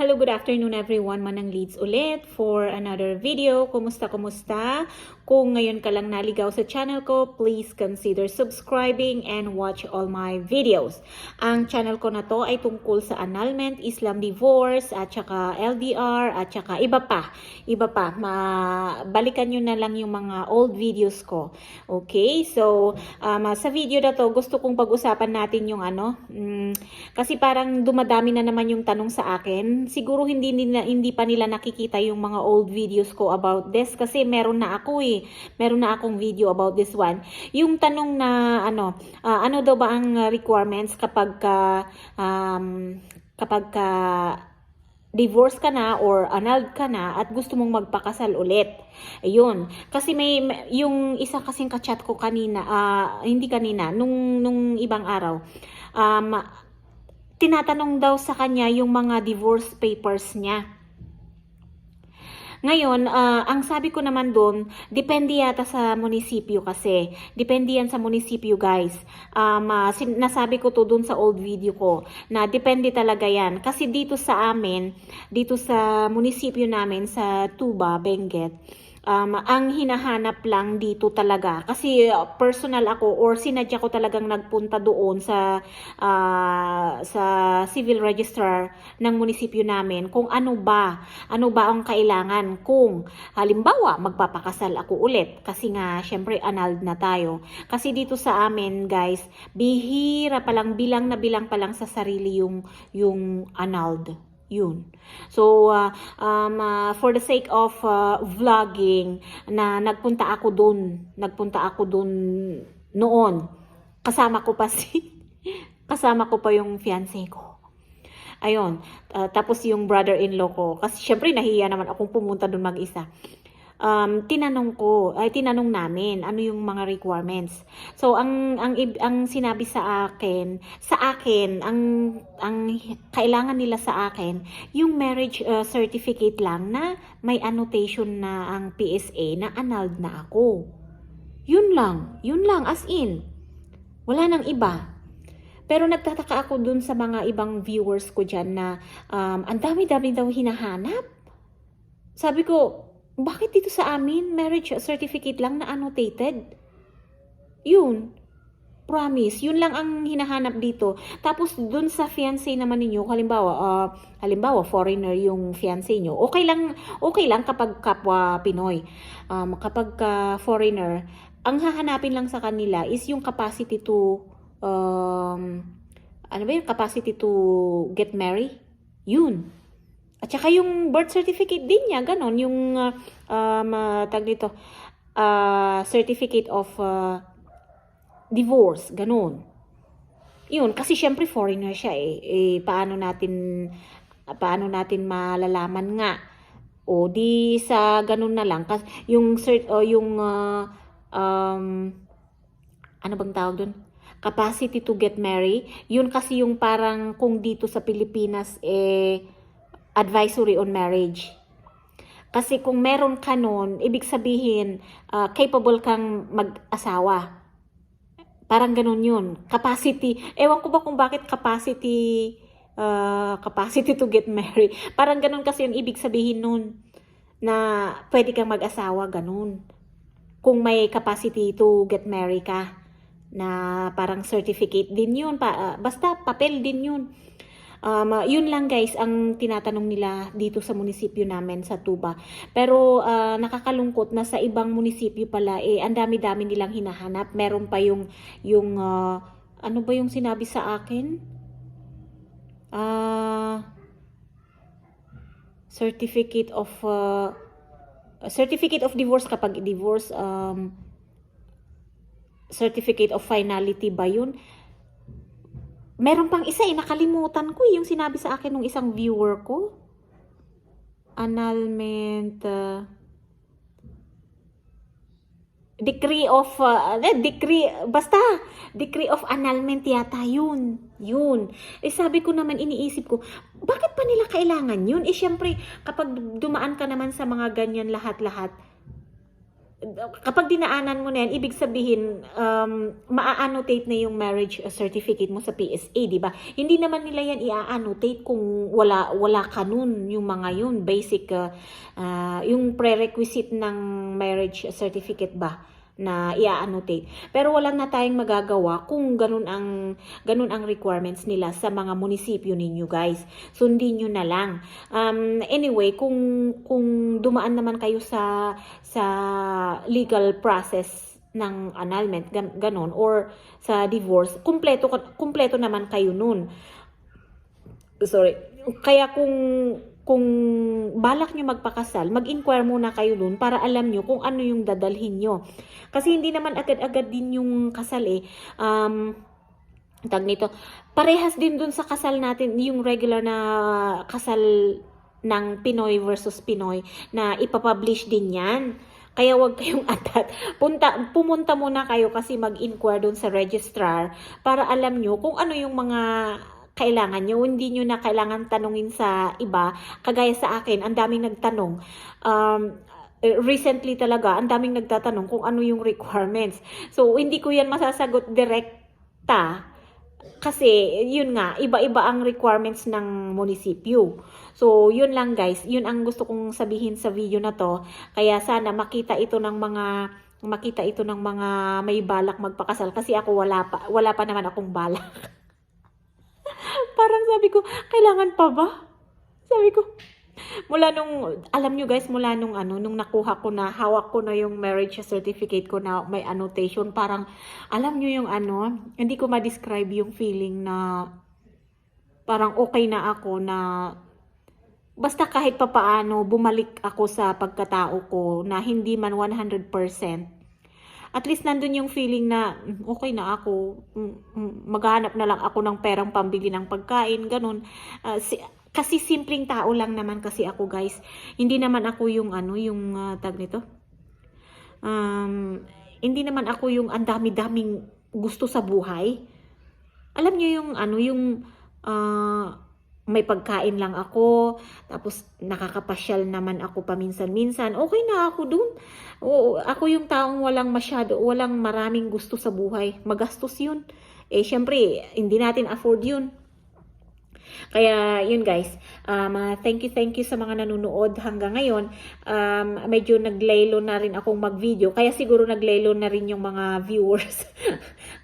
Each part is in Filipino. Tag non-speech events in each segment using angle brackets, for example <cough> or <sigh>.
Hello, good afternoon everyone. Manang Leads ulit for another video. Kumusta, kumusta? Kung ngayon ka lang naligaw sa channel ko, please consider subscribing and watch all my videos. Ang channel ko na to ay tungkol sa annulment, Islam divorce, at saka LDR, at saka iba pa. Iba pa. Ma balikan nyo na lang yung mga old videos ko. Okay? So, um, sa video na to, gusto kong pag-usapan natin yung ano, mm, kasi parang dumadami na naman yung tanong sa akin. Siguro hindi nila, hindi pa nila nakikita yung mga old videos ko about this kasi meron na ako eh. Meron na akong video about this one. Yung tanong na ano, ah, ano daw ba ang requirements kapag ka, um, kapag ka divorce ka na or annulled ka na at gusto mong magpakasal ulit. Ayun. Kasi may yung isa kasing kachat ko kanina, ah, hindi kanina, nung nung ibang araw. Um, tinatanong daw sa kanya yung mga divorce papers niya. Ngayon, ah, ang sabi ko naman doon, depende yata sa munisipyo kasi. Depende yan sa munisipyo, guys. Um, sin- nasabi ko to doon sa old video ko na depende talaga yan. Kasi dito sa amin, dito sa munisipyo namin, sa Tuba, Benguet, um, ang hinahanap lang dito talaga. Kasi uh, personal ako or sinadya ko talagang nagpunta doon sa ah, sa civil registrar ng munisipyo namin kung ano ba, ano ba ang kailangan kung halimbawa magpapakasal ako ulit kasi nga syempre annulled na tayo. Kasi dito sa amin guys, bihira pa lang bilang na bilang pa lang sa sarili yung yung annulled. Yun. So, uh, um, uh, for the sake of uh, vlogging, na nagpunta ako dun, nagpunta ako dun noon. Kasama ko pa <laughs> si, kasama ko pa yung fiancé ko. Ayun. Uh, tapos yung brother-in-law ko. Kasi syempre nahiya naman akong pumunta dun mag-isa. Um, tinanong ko, ay tinanong namin ano yung mga requirements. So ang ang ang sinabi sa akin, sa akin ang ang kailangan nila sa akin yung marriage uh, certificate lang na may annotation na ang PSA na annulled na ako. Yun lang, yun lang as in. Wala nang iba. Pero nagtataka ako dun sa mga ibang viewers ko dyan na um, ang dami-dami daw hinahanap. Sabi ko, bakit dito sa amin marriage certificate lang na annotated? Yun. Promise, yun lang ang hinahanap dito. Tapos dun sa fiancé naman ninyo, halimbawa, ah, halimbawa foreigner yung fiancé nyo. Okay lang, okay lang kapag kapwa Pinoy. Um, kapag ka foreigner, ang hahanapin lang sa kanila is yung capacity to um, ano ba yung capacity to get married? Yun. At saka yung birth certificate din niya, ganon. Yung, uh, um, uh, tag dito, uh, certificate of uh, divorce, ganon. Yun, kasi syempre foreigner siya eh. eh paano natin, paano natin malalaman nga? O di sa ganon na lang. Kasi yung, cert, o yung, uh, um, ano bang tawag dun? Capacity to get married. Yun kasi yung parang kung dito sa Pilipinas, eh, advisory on marriage. Kasi kung meron ka nun, ibig sabihin, ah, capable kang mag-asawa. Parang ganun yun. Capacity. Ewan ko ba kung bakit capacity, ah, capacity to get married. <laughs> Parang ganun kasi yung ibig sabihin nun. Na pwede kang mag-asawa, ganun. Kung may capacity to get married ka. Na parang certificate din yun. Pa, ah, basta papel din yun. Um, uh, yun lang guys ang tinatanong nila dito sa munisipyo namin sa Tuba. Pero uh, nakakalungkot na sa ibang munisipyo pala eh ang dami-dami nilang hinahanap. Meron pa yung yung uh, ano ba yung sinabi sa akin? Ah certificate of uh, certificate of divorce kapag divorce um, certificate of finality ba yun? Meron pang isa eh, nakalimutan ko eh, yung sinabi sa akin ng isang viewer ko. Annulment, uh, decree of, uh, eh, decree, basta, decree of annulment yata yun. Yun. Eh sabi ko naman, iniisip ko, bakit pa nila kailangan yun? Eh syempre, kapag dumaan ka naman sa mga ganyan lahat-lahat, kapag dinaanan mo na yan, ibig sabihin, um, maa-annotate na yung marriage certificate mo sa PSA, di ba? Hindi naman nila yan i-annotate kung wala, wala kanun yung mga yun, basic, uh, uh, yung prerequisite ng marriage certificate ba? Na i-annotate. Pero wala na tayong magagawa kung ganun ang ganun ang requirements nila sa mga munisipyo ninyo, guys. Sundin niyo na lang. Um, anyway, kung kung dumaan naman kayo sa sa legal process ng annulment, gan- ganon, or sa divorce, kumpleto, kumpleto naman kayo nun. Sorry. Kaya kung kung balak nyo magpakasal, mag-inquire muna kayo dun para alam nyo kung ano yung dadalhin nyo. Kasi hindi naman agad-agad din yung kasal eh. Um, tag nito, parehas din dun sa kasal natin, yung regular na kasal ng Pinoy versus Pinoy na ipapublish din yan. Kaya wag kayong <laughs> atat. Punta, pumunta muna kayo kasi mag-inquire dun sa registrar para alam nyo kung ano yung mga kailangan nyo. Hindi nyo na kailangan tanungin sa iba. Kagaya sa akin, ang daming nagtanong. Um, recently talaga, ang daming nagtatanong kung ano yung requirements. So, hindi ko yan masasagot direkta. Kasi, yun nga, iba-iba ang requirements ng munisipyo. So, yun lang guys. Yun ang gusto kong sabihin sa video na to. Kaya sana makita ito ng mga makita ito ng mga may balak magpakasal kasi ako wala pa wala pa naman akong balak. <laughs> <laughs> Parang sabi ko, kailangan pa ba? Sabi ko, mula nung, alam nyo guys, mula nung ano, nung nakuha ko na, hawak ko na yung marriage certificate ko na may annotation, parang, alam nyo yung ano, hindi ko ma-describe yung feeling na, parang okay na ako na, basta kahit papaano, bumalik ako sa pagkatao ko na hindi man 100%, at least nandun yung feeling na "Mm, okay na ako, Mm, mm, maghanap na lang ako ng perang pambili ng pagkain, ganun. Ah, si- kasi simpleng tao lang naman kasi ako guys. Hindi naman ako yung ano, yung ah, tag nito. Um, hindi naman ako yung ang dami-daming gusto sa buhay. Alam niyo yung ano, yung ah, may pagkain lang ako, tapos nakakapasyal naman ako paminsan-minsan, okay na ako dun. Oo, ako yung taong walang masyado, walang maraming gusto sa buhay. Magastos yun. Eh, syempre, hindi natin afford yun. Kaya, yun guys, um, ah, thank you, thank you sa mga nanonood hanggang ngayon. Um, medyo naglaylo na rin akong mag-video, kaya siguro naglaylo na rin yung mga <laughs> viewers.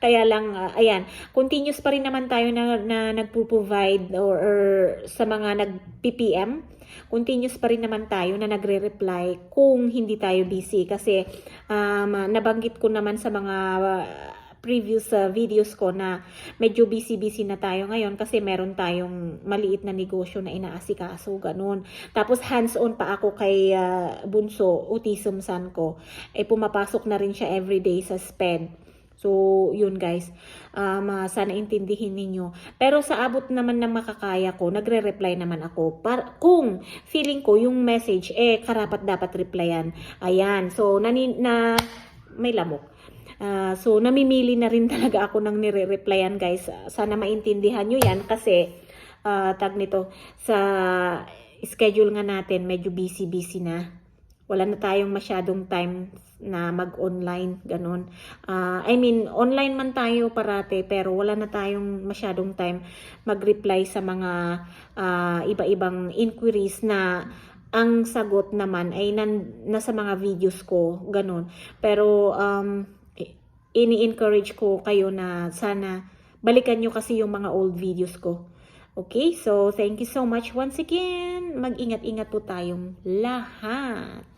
kaya lang, ah, ayan, continuous pa rin naman tayo na, na nagpo-provide or, or sa mga nag-PPM. Continuous pa rin naman tayo na nagre-reply kung hindi tayo busy kasi um, nabanggit ko naman sa mga ah, previous uh, videos ko na medyo busy-busy na tayo ngayon kasi meron tayong maliit na negosyo na inaasikaso, ganun. Tapos hands-on pa ako kay uh, Bunso, autism son ko. Eh pumapasok na rin siya everyday sa SPED. So, yun guys. Um, uh, sana intindihin ninyo. Pero sa abot naman ng makakaya ko, nagre-reply naman ako. Par kung feeling ko yung message, eh, karapat dapat replyan. Ayan. So, nani na may lamok. Ah, so, namimili na rin <laughs> talaga ako ng nire-replyan guys. Sana maintindihan nyo yan kasi ah, tag nito sa schedule nga natin medyo busy-busy na. Wala na tayong masyadong time na mag-online, ganun. Ah, I mean, online man tayo parate pero wala na tayong masyadong time mag-reply sa mga ah, iba-ibang inquiries na ang sagot naman ay nan, nasa mga videos ko, ganun. Pero um, ini-encourage ko kayo na sana balikan nyo kasi yung mga old videos ko. Okay, so thank you so much once again. Mag-ingat-ingat po tayong lahat.